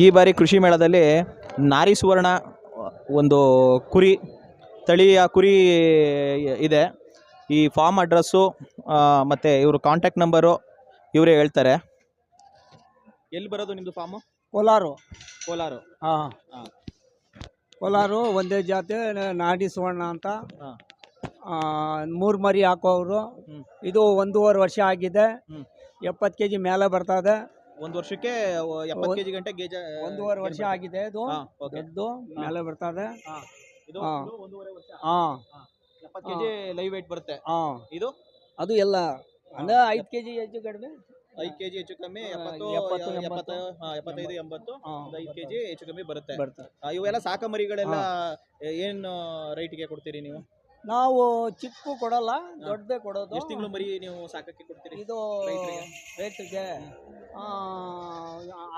ಈ ಬಾರಿ ಕೃಷಿ ಮೇಳದಲ್ಲಿ ನಾರಿ ಸುವರ್ಣ ಒಂದು ಕುರಿ ತಳಿಯ ಕುರಿ ಇದೆ. ಈ ಫಾರ್ಮ್ ಅಡ್ರೆಸ್ಸು ಮತ್ತು ಇವರು ಕಾಂಟ್ಯಾಕ್ಟ್ ನಂಬರು ಇವರೇ ಹೇಳ್ತಾರೆ. ಎಲ್ಲಿ ಬರೋದು ನಿಮ್ಮದು ಫಾರ್ಮು? ಕೋಲಾರು. ಕೋಲಾರು. ಹಾಂ. ಹಾಂ. ಕೋಲಾರು ಒಂದೇ ಜಾತಿ ನಾಡಿ ಸುವರ್ಣ ಅಂತ. ಮೂರು ಮರಿ ಹಾಕೋರು ಇದು ಒಂದೂವರೆ ವರ್ಷ ಆಗಿದೆ. ಎಪ್ಪತ್ತು ಕೆ ಜಿ ಮೇಲೆ ಬರ್ತದೆ ಒಂದು ವರ್ಷಕ್ಕೆ ಎಪ್ಪತ್ತು ಕೆಜಿ ಗಂಟೆ ಗೇಜ ಒಂದೂವರೆ ವರ್ಷ ಆಗಿದೆ ಅದು. ಹಾಂ ದೊಡ್ಡದು ಮೇಲೆ ಬರ್ತಾ ಇದು ಹಾ. ಇದು ಒಂದೂವರೆ ವರ್ಷ. ಹಾಂ. ಎಪ್ಪತ್ತು ಕೆಜಿ ಲೈವ್ ವೇಟ್ ಬರುತ್ತೆ. ಹಾಂ. ಇದು? ಅದು ಎಲ್ಲ. ಅಂದ್ರೆ ಐದು ಕೆಜಿ ಹೆಚ್ಚು ಕಡಿಮೆ? ಐದು ಕೆಜಿ ಹೆಚ್ಚು ಕಮ್ಮಿ ಆ, ಎಪ್ಪತ್ತು ಎಪ್ಪತ್ತು. ಹಾ, ಎಪ್ಪತ್ತೈದು ಎಂಬತ್ತು ಹಾಂ. ಒಂದು ಐದು ಕೆಜಿ ಹೆಚ್ಚು ಕಮ್ಮಿ ಬರುತ್ತೆ. ಬರ್ತದೆ. ಆ, ಇವೆಲ್ಲ ಸಾಕ ಮರಿಗಳೆಲ್ಲ ಏನು ರೈಟ್ಗೆ ಕೊಡ್ತೀರಿ ನೀವು? ನಾವು ಚಿಕ್ಕು ಕೊಡಲ್ಲ ದೊಡ್ಡದೇ ಕೊಡೋದು. ಎಷ್ಟು ತಿಂಗಳು ಮರಿ ನೀವು ಸಾಕಕ್ಕೆ ಕೊಡ್ತೀರಿ ಇದು ರೈತ್ರಿಗೆ? ರೈತರಿಗೆ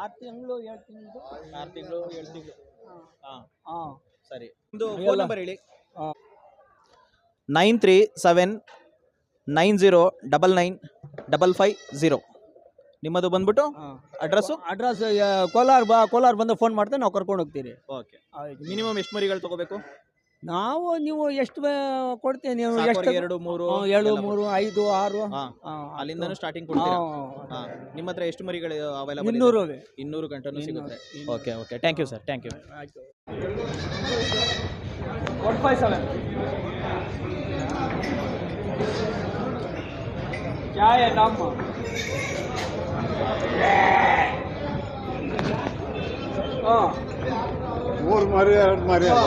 ಆರು ತಿಂಗಳು ಏಳು ತಿಂಗಳು. ಆರು ತಿಂಗಳು ಏಳು ತಿಂಗಳು. ಹಾಂ. ಹಾಂ. ಸರಿ. ಒಂದು ಫೋನ್ ನಂಬರ್ ಹೇಳಿ. Nine three seven nine zero double nine double five zero. ನಿಮ್ಮದು ಬಂದ್ಬಿಟ್ಟು ಅಡ್ರೆಸ್ಸು? ಅಡ್ರೆಸ್ ಕೋಲಾರ ಬಾ ಕೋಲಾರ ಬಂದು ಫೋನ್ ಮಾಡ್ತೇನೆ ನಾವು ಕರ್ಕೊಂಡು ಹೋಗ್ತೀರಿ. ಓಕೆ. ಮಿನಿಮಮ್ ಎಷ್ಟು ಮರಿಗಳು ತಗೋಬೇಕು? ನಾವು ನೀವು ಎಷ್ಟು ಕೊಡ್ತೇವೆ ನೀವು ಎಷ್ಟು ಎರಡು, ಮೂರು, ಏಳು ಮೂರು ಐದು ಆರು. ಹಾ. ಅಲ್ಲಿಂದ ಸ್ಟಾರ್ಟಿಂಗ್ ಕೊಡ್ತೀರಾ? ಹಾ. ನಿಮ್ಮ ಹತ್ರ ಎಷ್ಟು ಮರಿಗಳು ಅವೈಲಬಲ್ ಇನ್ನೂರು ಇನ್ನೂರು ಗಂಟೆನೂ ಸಿಗುತ್ತೆ. Okay okay thank you sir thank you ಆಯ್ತು ಒನ್ ಫೈವ್ ಸೆವೆನ್ ಹಾಂ ಮೂರು ಮರಿ ಎರಡು ಮರಿ ಅಲ್ಲ.